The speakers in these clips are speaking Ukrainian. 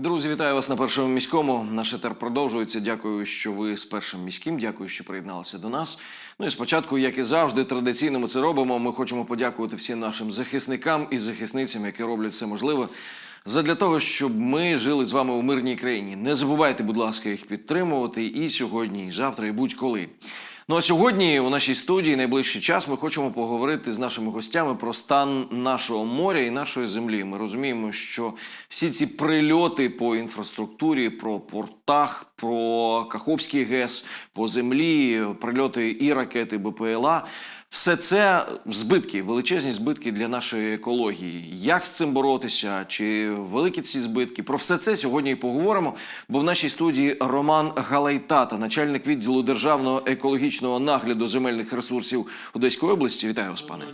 Друзі, вітаю вас на першому міському. Наш етер продовжується. Дякую, що ви з першим міським. Дякую, що приєдналися до нас. Ну і спочатку, як і завжди, традиційно ми це робимо. Ми хочемо подякувати всім нашим захисникам і захисницям, які роблять все можливе. Задля того, щоб ми жили з вами у мирній країні. Не забувайте, будь ласка, їх підтримувати і сьогодні, і завтра, і будь-коли. Ну а сьогодні у нашій студії найближчий час ми хочемо поговорити з нашими гостями про стан нашого моря і нашої землі. Ми розуміємо, що всі ці прильоти по інфраструктурі, про портах, про Каховський ГЕС, по землі, прильоти і ракети БПЛА. Все це збитки, величезні збитки для нашої екології. Як з цим боротися? Чи великі ці збитки? Про все це сьогодні і поговоримо. Бо в нашій студії Роман Галайтата, начальник відділу державного екологічного нагляду земельних ресурсів Одеської області. Вітаю вас, пане.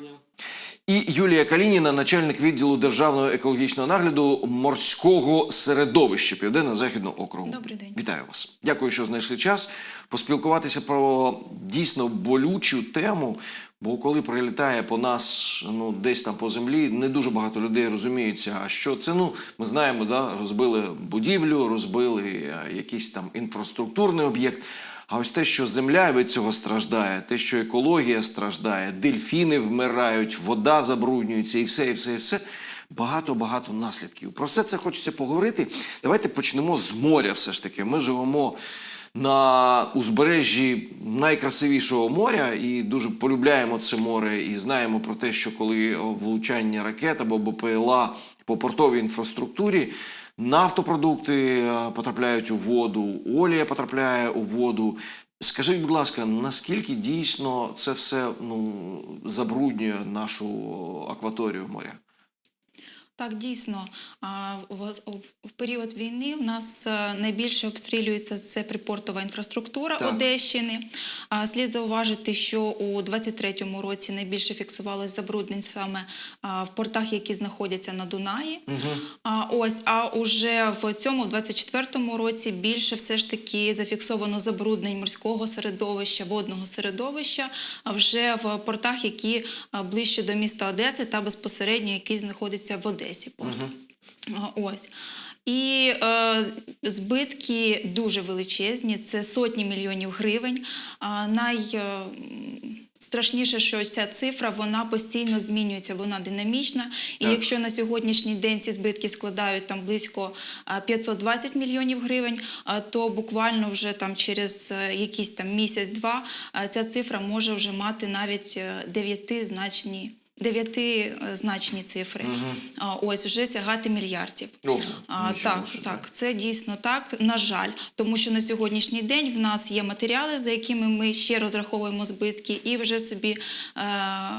І Юлія Калініна, начальник відділу державного екологічного нагляду морського середовища Південно-Західного округу. Добрий день. Вітаю вас. Дякую, що знайшли час поспілкуватися про дійсно болючу тему. Бо коли прилітає по нас, ну десь там по землі, не дуже багато людей розуміються, а що це. Ну ми знаємо, да, розбили будівлю, розбили е, якийсь там інфраструктурний об'єкт. А ось те, що земля від цього страждає, те, що екологія страждає, дельфіни вмирають, вода забруднюється, і все, і все, і все. Багато-багато наслідків. Про все це хочеться поговорити. Давайте почнемо з моря. Все ж таки. Ми живемо на узбережжі найкрасивішого моря і дуже полюбляємо це море. І знаємо про те, що коли влучання ракет або БПЛА по портовій інфраструктурі. Нафтопродукти е, потрапляють у воду, олія потрапляє у воду. Скажіть, будь ласка, наскільки дійсно це все ну, забруднює нашу акваторію моря? Так, дійсно, в, період війни в нас е, найбільше обстрілюється це припортова інфраструктура Так. Одещини. Слід зауважити, що у 23-му році найбільше фіксувалось забруднень саме в портах, які знаходяться на Дунаї. А, ось, а уже в цьому, в 24-му році, більше все ж таки зафіксовано забруднень морського середовища, водного середовища вже в портах, які ближче до міста Одеси та безпосередньо який знаходиться в Одесі. Порт. А, Ось. І е, збитки дуже величезні, це сотні мільйонів гривень. Най, е, Страшніше, що ця цифра вона постійно змінюється, вона динамічна. І Так. якщо на сьогоднішній день ці збитки складають там близько 520 мільйонів гривень, то буквально вже там через е, якийсь там місяць-два ця цифра може вже мати навіть е, дев'ятизначні. Дев'ятизначні цифри, а, ось вже сягати мільярдів. О, А, так, собі. так, це дійсно так. На жаль, тому що на сьогоднішній день в нас є матеріали, за якими ми ще розраховуємо збитки, і вже собі е,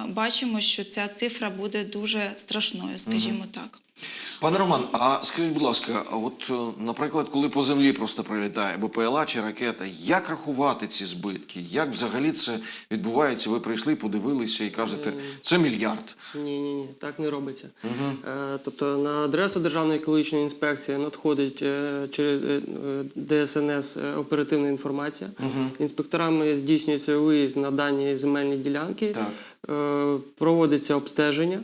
бачимо, що ця цифра буде дуже страшною, скажімо так. Пане Роман, а скажіть, будь ласка, от, е, наприклад, коли по землі просто прилітає БПЛА чи ракета, як рахувати ці збитки? Як взагалі це відбувається? Ви прийшли, подивилися і кажете, це мільярд. Ні, ні, ні, так не робиться. Е, тобто на адресу Державної екологічної інспекції надходить е, через ДСНС оперативна інформація. Інспекторами здійснюється виїзд на дані земельні ділянки, Так. Проводиться обстеження.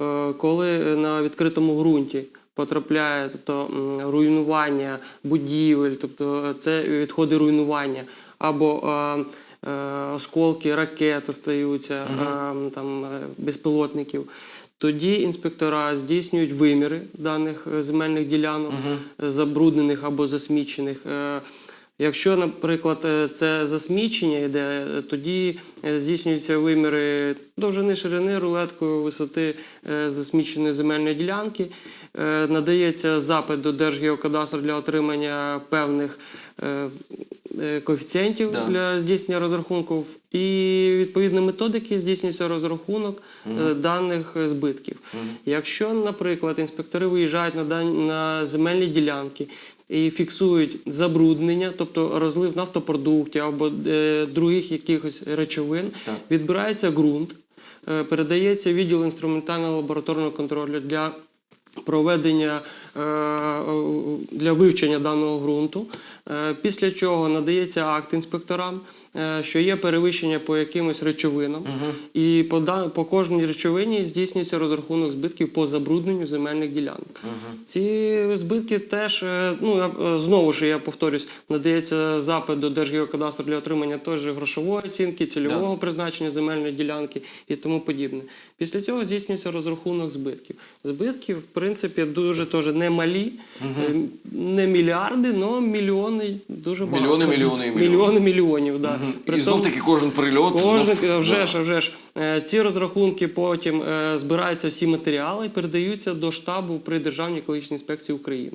Е, Коли на відкритому ґрунті потрапляє тобто, руйнування будівель, тобто це відходи руйнування або е, е, осколки ракет остаються, е, там, е, безпілотників. Тоді інспектора здійснюють виміри даних е, земельних ділянок, е, забруднених або засмічених. Е, Якщо, наприклад, е, це засмічення йде, е, тоді е, здійснюються виміри довжини ширини рулеткою висоти засміченої земельної ділянки. Надається запит до Держгеокадастру для отримання певних коефіцієнтів Да. для здійснення розрахунків, і відповідно методики здійснюється розрахунок е, даних збитків. Якщо, наприклад, інспектори виїжджають на земельні ділянки і фіксують забруднення, тобто розлив нафтопродуктів або е, других якихось речовин, Так. відбирається ґрунт, е, передається відділ інструментального лабораторного контролю для проведення для вивчення даного ґрунту. Е, Після чого надається акт інспекторам, е, що є перевищення по якимось речовинам, і по, по кожній речовині здійснюється розрахунок збитків по забрудненню земельних ділянок. Ці збитки теж, е, ну я, е, знову ж я повторюсь, надається запит до Держгеокадастру для отримання теж грошової оцінки, цільового призначення земельної ділянки і тому подібне. Після цього здійснюється розрахунок збитків. Збитки, в принципі, дуже теж не малі, е, не мільярди, але мільйони дуже багато. Мільйони, мільйони і мільйони. Мільйони мільйонів, да. При І знов таки кожен прильот. Кожен, знов, а вже да. ж, вже ж. Е, Ці розрахунки потім е, збираються всі матеріали і передаються до штабу при Державній екологічній інспекції України.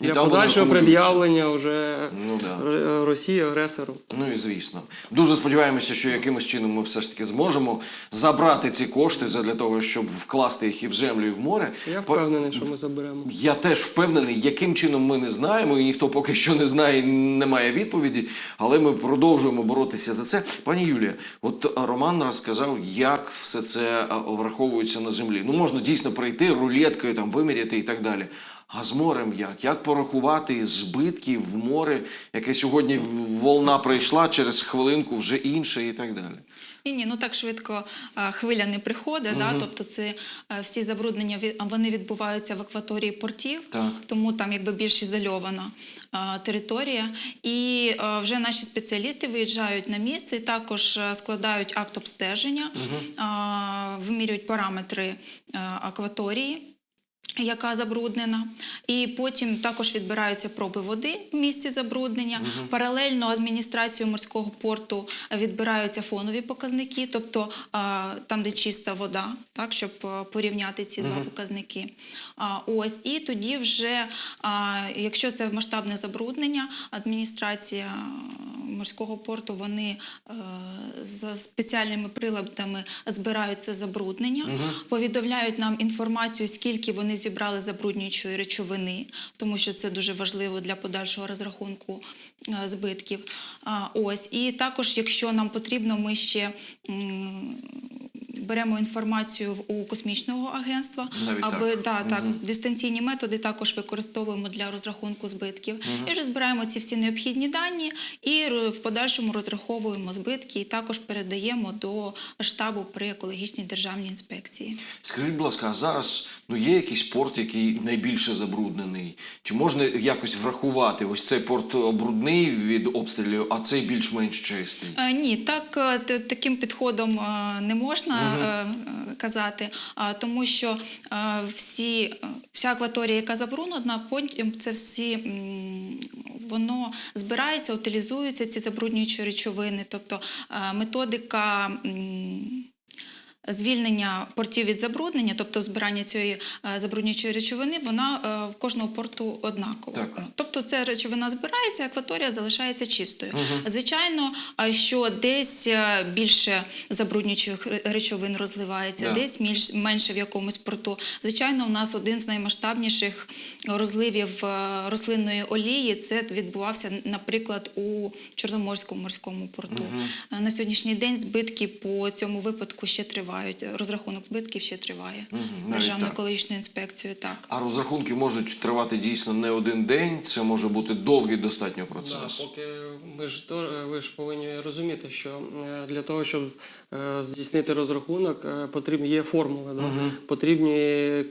І Для подальшого пред'явлення вже Ну, да. Росії агресору. Ну і звісно. Дуже сподіваємося, що якимось чином ми все ж таки зможемо забрати ці кошти для того, щоб вкласти їх і в землю, і в море. Я впевнений, що ми заберемо. Я теж впевнений, яким чином ми не знаємо, і ніхто поки що не знає, і не має відповіді. Але ми продовжуємо боротися за це. Пані Юлія, от Роман розказав, як все це а, враховується на землі. Ну можна дійсно прийти рулеткою, там виміряти і так далі. А з морем як? Як порахувати збитки в море, яке сьогодні волна прийшла, через хвилинку вже інше і так далі. Ні, ні, ну так швидко а, хвиля не приходить. Да? Тобто, це всі забруднення вони відбуваються в акваторії портів, Так. тому там якби більш ізольована а, територія. І вже наші спеціалісти виїжджають на місце, і також складають акт обстеження, угу. вимірюють параметри акваторії. Яка забруднена, і потім також відбираються проби води в місці забруднення. Паралельно адміністрацією морського порту відбираються фонові показники, тобто там, де чиста вода, так щоб порівняти ці два показники. Ось і тоді, вже якщо це масштабне забруднення, адміністрація морського порту вони е, за спеціальними приладами збирають це забруднення, повідомляють нам інформацію, скільки вони зібрали забруднюючої речовини, тому що це дуже важливо для подальшого розрахунку е, збитків. Ось і також, якщо нам потрібно, ми ще. Беремо інформацію у космічного агентства, Навіть аби так. да, так дистанційні методи також використовуємо для розрахунку збитків. І вже збираємо ці всі необхідні дані і в подальшому розраховуємо збитки і також передаємо до штабу при екологічній державній інспекції. Скажіть, будь ласка, а зараз ну є якийсь порт, який найбільше забруднений? Чи можна якось врахувати? Ось цей порт брудний від обстрілів, а цей більш-менш чистий? Е, Ні, так е, таким підходом е, не можна казати, тому що е, всі, е, вся акваторія, яка забруднена, потім це всі воно збирається, утилізуються ці забруднюючі речовини, тобто е, методика. Звільнення портів від забруднення, тобто збирання цієї е, забруднюючої речовини, вона е, в кожного порту однакова. Так. Тобто ця речовина збирається, акваторія залишається чистою. Звичайно, а що десь е, більше забруднюючих речовин розливається, Да. десь мільш- менше в якомусь порту. Звичайно, у нас один з наймасштабніших розливів рослинної олії. Це відбувався, наприклад, у Чорноморському морському порту. Е, На сьогоднішній день збитки по цьому випадку ще тривають. Розрахунок збитків ще триває. Угу, Державною екологічною інспекцією так. А розрахунки можуть тривати дійсно не один день. Це може бути довгий достатньо процес. Да, поки ми ж ви ж повинні розуміти, що е, для того, щоб здійснити розрахунок, е, потрібні є формули. Да? Потрібні е,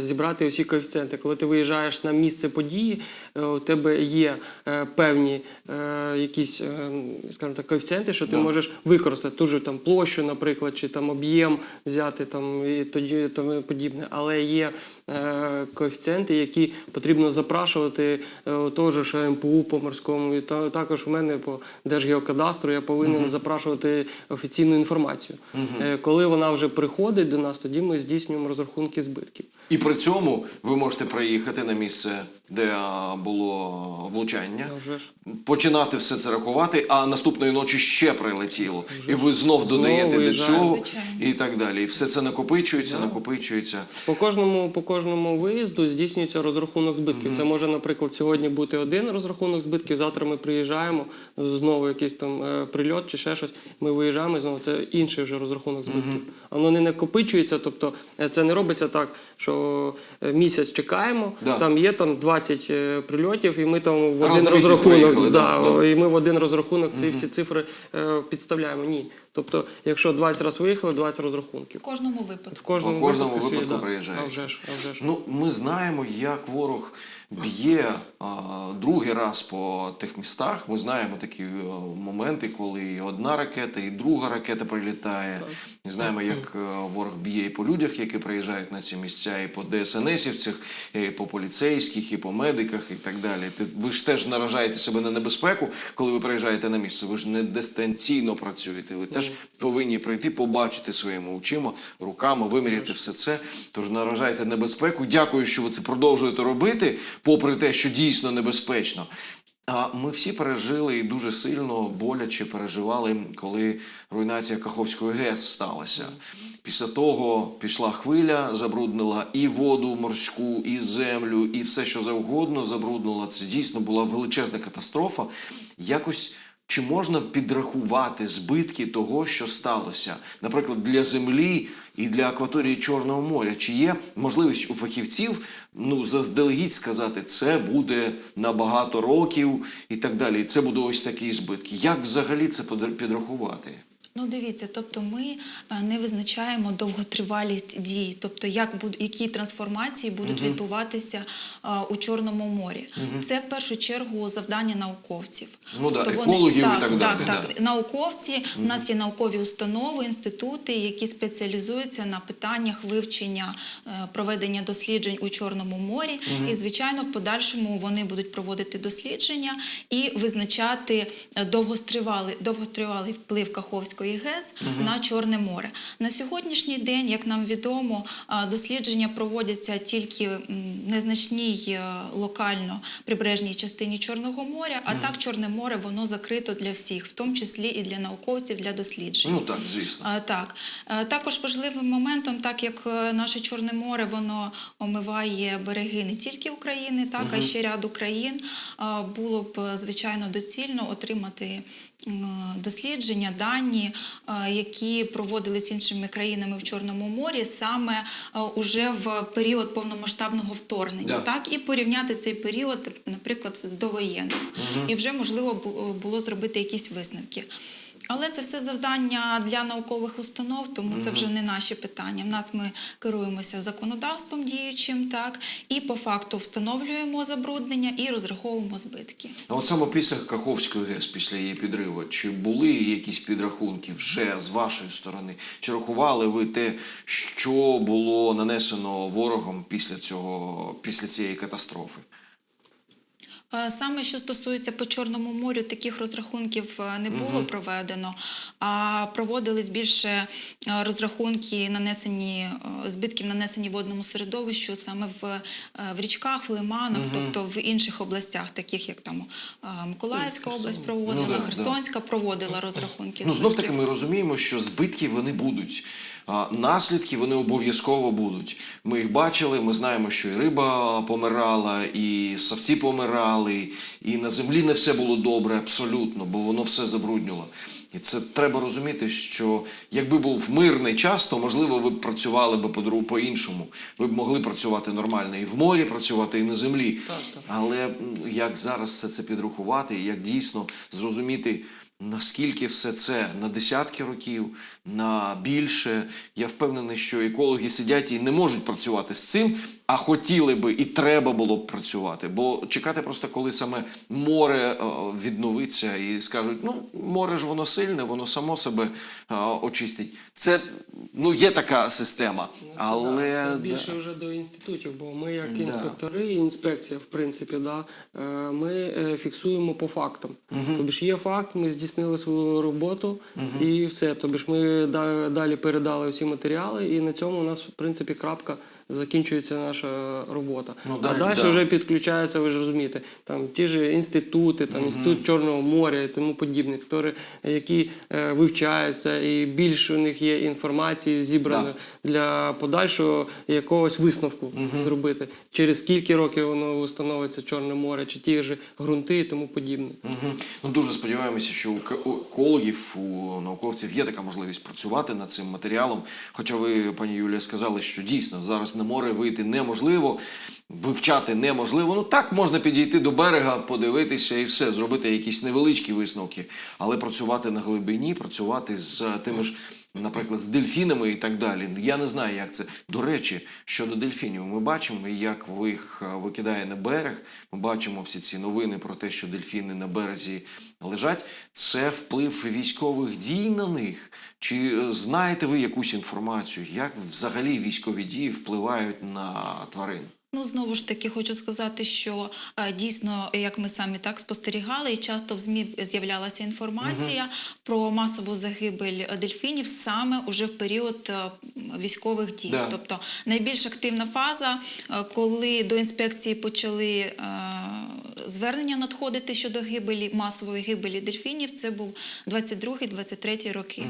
зібрати усі коефіцієнти. Коли ти виїжджаєш на місце події, е, у тебе є е, певні е, якісь, е, скажімо так, коефіцієнти, що ти Да. можеш використати ту ж там площу, наприклад, чи там об'єм взяти там і тоді тому подібне. Але є е, коефіцієнти, які потрібно запрашувати е, того ж МПУ по морському, і та, також у мене по Держгеокадастру я повинен запрашувати офіційну інформацію. Е, коли вона вже приходить до нас, тоді ми здійснюємо розрахунки збитків. І при цьому ви можете приїхати на місце, де було влучання, вже починати все це рахувати, а наступної ночі ще прилетіло. І ви знов додаєте до цього і так далі. І все це накопичується, накопичується. По кожному, по кожному виїзду здійснюється розрахунок збитків. Це може, наприклад, сьогодні бути один розрахунок збитків. Завтра ми приїжджаємо знову якийсь там е, прильот чи ще щось. Ми виїжджаємо і знову це інший вже розрахунок збитків. Воно не накопичується, тобто е, це не робиться так, що е, місяць чекаємо. Да. Там є там 20 е, прильотів, і ми там в один розрахунок. да, да, і ми в один розрахунок ці всі цифри е, підставляємо. Ні. Тобто, якщо 20 разів виїхали, 20 розрахунків. В кожному В випадку. кожному, в кожному випадку, випадку да. приїжджають. А вже ж, а вже ж. Ну, ми знаємо, як ворог б'є а, другий раз по тих містах. Ми знаємо такі е, моменти, коли і одна ракета, і друга ракета прилітає. Ми знаємо, як е, ворог б'є і по людях, які приїжджають на ці місця, і по ДСНСівцях, і по поліцейських, і по медиках, і так далі. Ти- Ви ж теж наражаєте себе на небезпеку, коли ви приїжджаєте на місце. Ви ж не дистанційно працюєте. Ви теж повинні прийти, побачити своїми очима, руками, виміряти все це. Тож наражаєте небезпеку. Дякую, що ви це продовжуєте робити, попри те, що дійсно небезпечно. А ми всі пережили і дуже сильно боляче переживали, коли руйнація Каховської ГЕС сталася. Після того пішла хвиля, забруднила і воду морську, і землю, і все, що завгодно забруднила. Це дійсно була величезна катастрофа. Якось чи можна підрахувати збитки того, що сталося, наприклад, для землі і для акваторії Чорного моря? Чи є можливість у фахівців ну заздалегідь сказати, це буде на багато років і так далі? І це буде ось такі збитки. Як взагалі це підрахувати? Ну, дивіться, тобто ми е, не визначаємо довготривалість дій, тобто як буд, які трансформації будуть відбуватися е, у Чорному морі. Це в першу чергу завдання науковців. Ну да, Тобто екологів і так, так далі, Так, да. так. Науковці у нас є наукові установи, інститути, які спеціалізуються на питаннях вивчення е, проведення досліджень у Чорному морі. І, звичайно, в подальшому вони будуть проводити дослідження і визначати довгостривалий, довгостривалий вплив Каховської ГЕС на Чорне море. На сьогоднішній день, як нам відомо, дослідження проводяться тільки в незначній е, локально прибережній частині Чорного моря, а так Чорне море воно закрито для всіх, в тому числі і для науковців, для досліджень. Ну так, звісно. Так, також важливим моментом, так як е, наше Чорне море воно омиває береги не тільки України, так а й ще ряду країн. Було б е, звичайно доцільно отримати дослідження, дані, е, які проводились іншими країнами в Чорному морі, саме е, уже в період повномасштабного вторгнення, Да. так і порівняти цей період, наприклад, з довоєнним, і вже можливо було зробити якісь висновки. Але це все завдання для наукових установ, тому це вже не наші питання. В нас ми керуємося законодавством діючим, так і по факту встановлюємо забруднення і розраховуємо збитки. А от саме після Каховської ГЕС, після її підриву, чи були якісь підрахунки вже з вашої сторони? Чи рахували ви те, що було нанесено ворогом після цього, після цієї катастрофи? Саме що стосується по Чорному морю, таких розрахунків е, не було проведено, а проводились більше е, розрахунки нанесені е, збитків нанесені водному середовищу саме в, в річках, в лиманах, тобто в інших областях, таких як там Миколаївська область проводила, Ну, да, да. Херсонська проводила розрахунки. Ну, знов таки ми розуміємо, що збитки вони будуть. Наслідки вони обов'язково будуть. Ми їх бачили, ми знаємо, що і риба помирала, і савці помирали, і на землі не все було добре абсолютно, бо воно все забруднило. І це треба розуміти, що якби був мирний час, то можливо ви б працювали би по-дру- по-іншому. Ви б могли працювати нормально і в морі, працювати і на землі. Але як зараз все це підрахувати, як дійсно зрозуміти, наскільки все це на десятки років, на більше. Я впевнений, що екологи сидять і не можуть працювати з цим, а хотіли би і треба було б працювати. Бо чекати просто, коли саме море е, відновиться і скажуть, ну море ж воно сильне, воно само себе е, очистить. Це ну є така система, Ну, Це, але да, це да. більше вже до інститутів, бо ми, як інспектори, і інспекція, в принципі, да, е, ми фіксуємо по фактам. Тобі ж є факт, ми здійснили свою роботу і все. Тобі ж ми далі передали всі матеріали, і на цьому у нас, в принципі, крапка закінчується наша робота. Ну, а далі, далі да. вже підключаються, ви ж розумієте, там ті ж інститути, там інститут Чорного моря і тому подібне, які, які е, вивчаються, і більше у них є інформації зібраної для подальшого якогось висновку зробити. Через скільки років воно встановиться Чорне море, чи ті ж ґрунти і тому подібне. Мгм. Ну дуже сподіваємося, що у екологів, у науковців є така можливість працювати над цим матеріалом. Хоча ви, пані Юлія, сказали, що дійсно зараз на море вийти неможливо, вивчати неможливо. Ну так можна підійти до берега, подивитися і все, зробити якісь невеличкі висновки, але працювати на глибині, працювати з тими ж. Наприклад, з дельфінами і так далі. Я не знаю, як це. До речі, щодо дельфінів, ми бачимо, як їх е, викидає на берег. Ми бачимо всі ці новини про те, що дельфіни на березі лежать. Це вплив військових дій на них. Чи е, знаєте ви якусь інформацію, як взагалі військові дії впливають на тварин? Ну, знову ж таки, хочу сказати, що е, дійсно, як ми самі так спостерігали, і часто в ЗМІ з'являлася інформація про масову загибель дельфінів саме уже в період е, військових дій. Да. Тобто найбільш активна фаза, е, коли до інспекції почали звернення надходити щодо гибелі, масової гибелі дельфінів, це був 22-23 роки.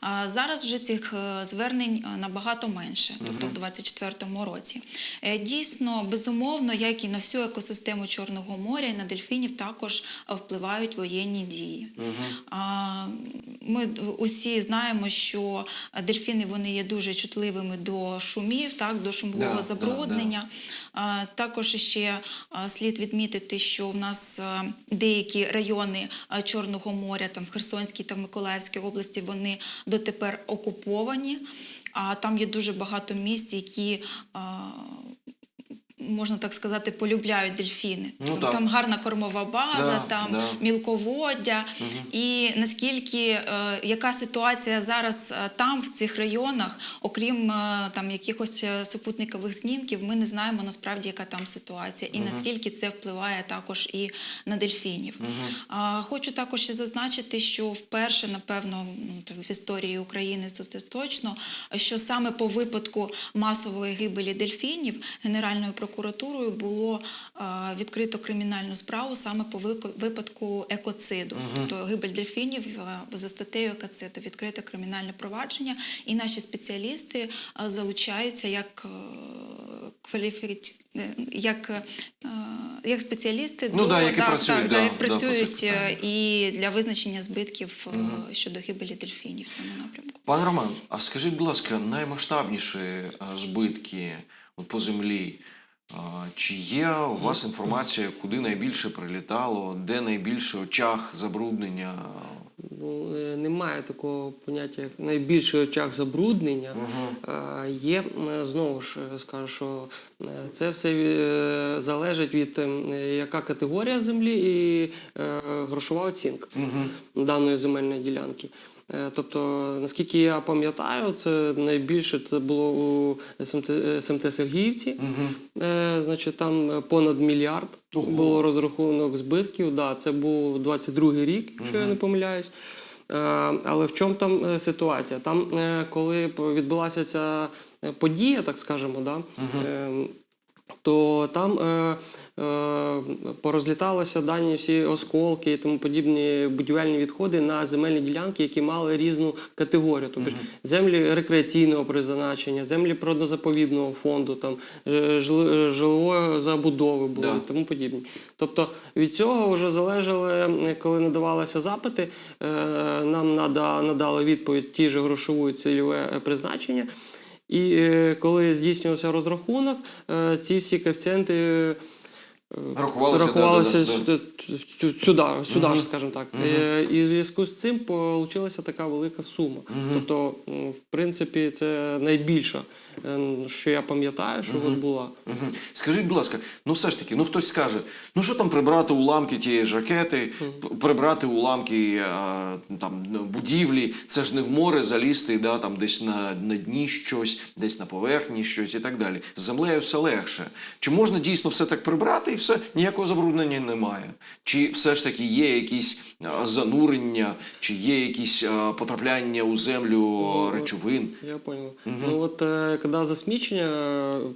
А зараз вже цих е, звернень е, набагато менше, тобто в 24-му році. Е, Дійсно, безумовно, як і на всю екосистему Чорного моря, і на дельфінів також впливають воєнні дії. Ми усі знаємо, що дельфіни вони є дуже чутливими до шумів, так, до шумового Да, да, забруднення. Також ще слід відмітити, що в нас деякі райони Чорного моря, там в Херсонській та Миколаївській області, вони дотепер окуповані. А там є дуже багато місць, які а, можна так сказати, полюбляють дельфіни. Ну, там, так. там гарна кормова база, Да, там да. мілководдя. І наскільки е, яка ситуація зараз е, там, в цих районах, окрім е, там якихось е, супутникових знімків, ми не знаємо насправді, яка там ситуація, і наскільки це впливає також і на дельфінів. А, хочу також ще зазначити, що вперше, напевно, ну, в історії України це це точно, що саме по випадку масової гибелі дельфінів Генеральною прокуратурою було е, відкрито кримінальну справу саме по випадку екоциду, тобто гибель дельфінів е, за статтею екоциду, відкрите кримінальне провадження, і наші спеціалісти е, залучаються як е, кваліфіці... е, як, е, як спеціалісти Ну да, які так, працюють, так, да, як да, працюють е, питаннях. і для визначення збитків е, щодо гибелі дельфінів в цьому напрямку. Пан Роман, а скажіть, будь ласка, наймасштабніші е, збитки по землі. Чи є у вас інформація, куди найбільше прилітало, де найбільше очаг забруднення? Ну, е, немає такого поняття, як найбільший очаг забруднення. Е, Є, знову ж скажу, що е, це все е, залежить від е, яка категорія землі і грошова оцінка даної земельної ділянки. Е, Тобто, наскільки я пам'ятаю, це найбільше це було у СМТ, СМТ Сергіївці. Е, Значить, там понад мільярд Ого. було розрахунок збитків. Да, це був 22-й рік, якщо я не помиляюсь. Е, Але в чому там ситуація? Там, коли відбулася ця подія, так скажемо, да, е, то там е, е, порозліталися дані всі осколки і тому подібні будівельні відходи на земельні ділянки, які мали різну категорію. Тобто ж землі рекреаційного призначення, землі природозаповідного фонду, там е, е, жилової забудови були Да. і тому подібні. Тобто від цього вже залежали, коли надавалися запити, е, нам нада, надали відповідь ті ж грошову цільове е, призначення. І е, коли здійснювався розрахунок, е, ці всі коефіцієнти е, Рахувалися, рахувалися да, да, да, сюди, сюди ж, скажімо так. Угу. І в зв'язку з цим вийшла така велика сума. Тобто, в принципі, це найбільша, що я пам'ятаю, що от була. Мгм. Скажіть, будь ласка, ну все ж таки, ну хтось скаже, ну що там прибрати уламки тієї ж ракети, п- прибрати уламки а, там ну, будівлі, це ж не в море залізти, да, там десь на, на дні щось, десь на поверхні щось і так далі. З землею все легше. Чи можна дійсно все так прибрати і все, ніякого забруднення немає. Чи все ж таки є якісь занурення, чи є якісь а, потрапляння у землю а, речовин? Я понял. Ну от е, коли засмічення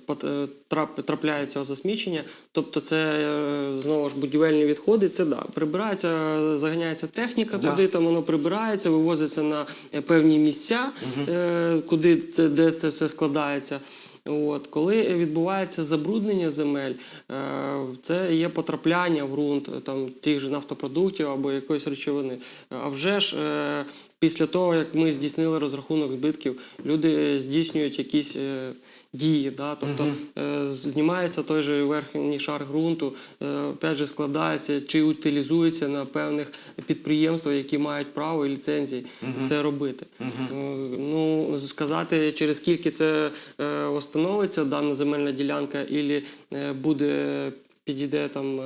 е, е, трапляється засмічення, тобто це е, знову ж будівельні відходи, це да, прибирається, заганяється техніка Да. туди, там воно прибирається, вивозиться на певні місця, угу. куди де це все складається. От, коли відбувається забруднення земель, е, це є потрапляння в ґрунт е, там, тих же нафтопродуктів або якоїсь речовини. А вже ж е, після того, як ми здійснили розрахунок збитків, люди здійснюють якісь дії. Да? Тобто е, знімається той же верхній шар ґрунту, е, опять же складається чи утилізується на певних підприємствах, які мають право і ліцензії це робити. Е, Ну, сказати, через скільки це встановиться дана земельна ділянка, і буде підійде там.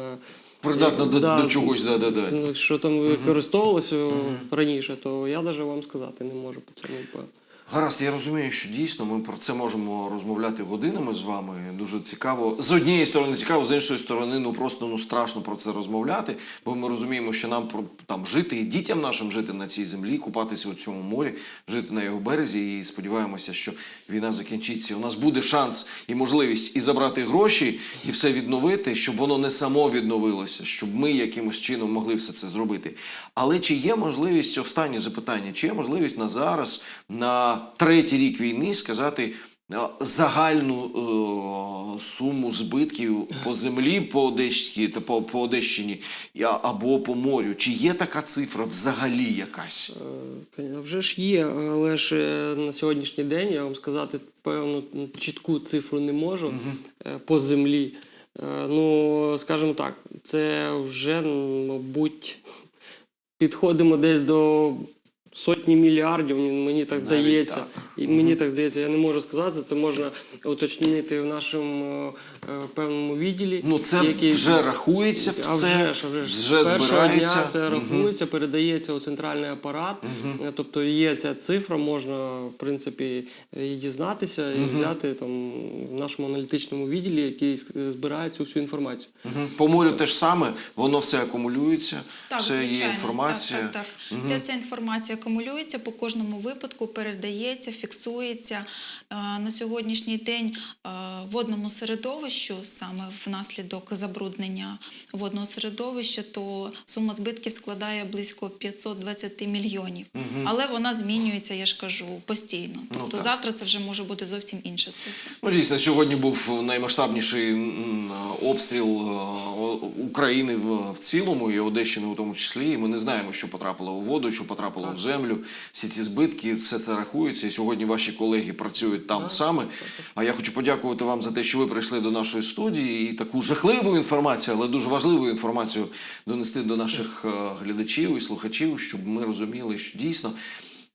Придатна до, да, до чогось, да, да, да. Ну, Що там використовувалося раніше, то я навіть вам сказати не можу по цьому. Гаразд, я розумію, що дійсно ми про це можемо розмовляти годинами з вами. Дуже цікаво. З однієї сторони цікаво, з іншої сторони, ну просто ну страшно про це розмовляти, бо ми розуміємо, що нам там жити і дітям нашим жити на цій землі, купатися у цьому морі, жити на його березі. І сподіваємося, що війна закінчиться. У нас буде шанс і можливість і забрати гроші, і все відновити, щоб воно не само відновилося, щоб ми якимось чином могли все це зробити. Але чи є можливість останнє запитання? Чи є можливість на зараз, на третій рік війни, сказати е, загальну е, суму збитків по землі по Одещі та по, по Одещині або по морю? Чи є така цифра взагалі якась? Е, Вже ж є, але ж е, на сьогоднішній день я вам сказати певну чітку цифру не можу е, по землі. Е, Ну, скажімо так, це вже, мабуть, підходимо десь до сотні мільярдів, мені так Навіть здається. так. І мені так здається, я не можу сказати, це можна уточнити в нашому е, е, певному відділі. Ну це який- вже рахується а все, вже а вже вже першого збирається. дня це рахується, передається у центральний апарат. Е, Тобто є ця цифра, можна в принципі і дізнатися, і взяти там в нашому аналітичному відділі, який збирає цю всю інформацію. По морю теж саме, воно все акумулюється, Так, все звичайно. є інформація. Так, так, так. Вся ця інформація акумулюється по кожному випадку, передається, фіксується. Е, На сьогоднішній день е, водному середовищу, саме внаслідок забруднення водного середовища, то сума збитків складає близько 520 мільйонів. Але вона змінюється, я ж кажу, постійно. Тобто Ну, завтра це вже може бути зовсім інша цифра. Ну, дійсно, сьогодні був наймасштабніший обстріл е, України в, в цілому, і Одещини у тому числі. І ми не знаємо, що потрапило у воду, що потрапило в землю. Всі ці збитки, все це рахується. І сьогодні ваші колеги працюють там саме. А я хочу подякувати вам за те, що ви прийшли до нашої студії і таку жахливу інформацію, але дуже важливу інформацію донести до наших е, глядачів і слухачів, щоб ми розуміли, що дійсно.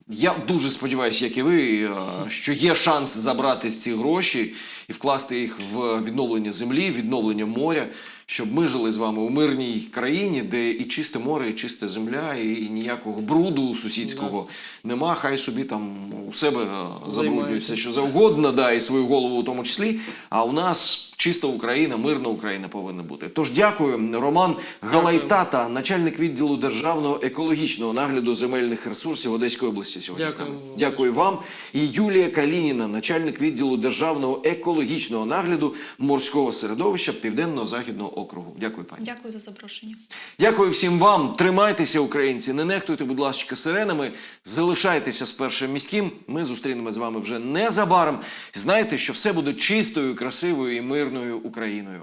Я дуже сподіваюся, як і ви, е, що є шанс забрати ці гроші і вкласти їх в відновлення землі, відновлення моря, щоб ми жили з вами у мирній країні, де і чисте море, і чиста земля, і, і ніякого бруду сусідського нема. Хай собі там у себе забруднюється забруднюють все, що завгодно, да, і свою голову у тому числі. А у нас чиста Україна, мирна Україна повинна бути. Тож дякую, Роман Галайтата, начальник відділу державного екологічного нагляду земельних ресурсів Одеської області. Сьогодні з Дякую. нами. Дякую вам. І Юлія Калініна, начальник відділу державного екологічного нагляду морського середовища Південно-Західного округу. Дякую, пані. Дякую за запрошення. Дякую всім вам. Тримайтеся, українці. Не нехтуйте, будь ласка, сиренами. Залишайтеся з першим міським. Ми зустрінемося з вами вже незабаром. Знайте, що все буде чистою, красивою і мирною Україною.